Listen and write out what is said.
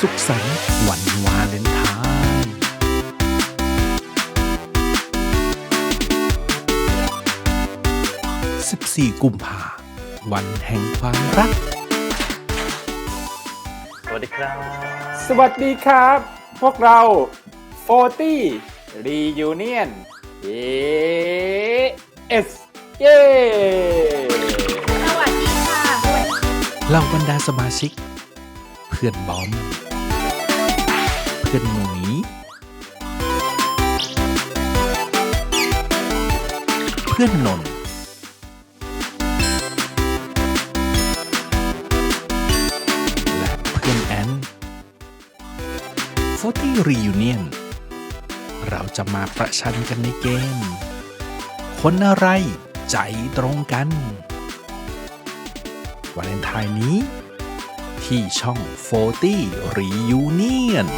สุขสันต์วันวาเลนไทน์14กุมภาวันแห่งความรัก สวัสดีครับ สวัสดีครับ พวกเรา 40 Reunion เอสเย้สวัสดีค่ะเหล่าบรรดาสมาชิก เพื่อนบอม เพื่อนหนุยเพื่อนนนและเพื่อนแอน40 Reunion เราจะมาประชันกันในเกม คนอะไรใจตรงกันวาเลนไทน์นี้ ที่ช่อง 40 Reunion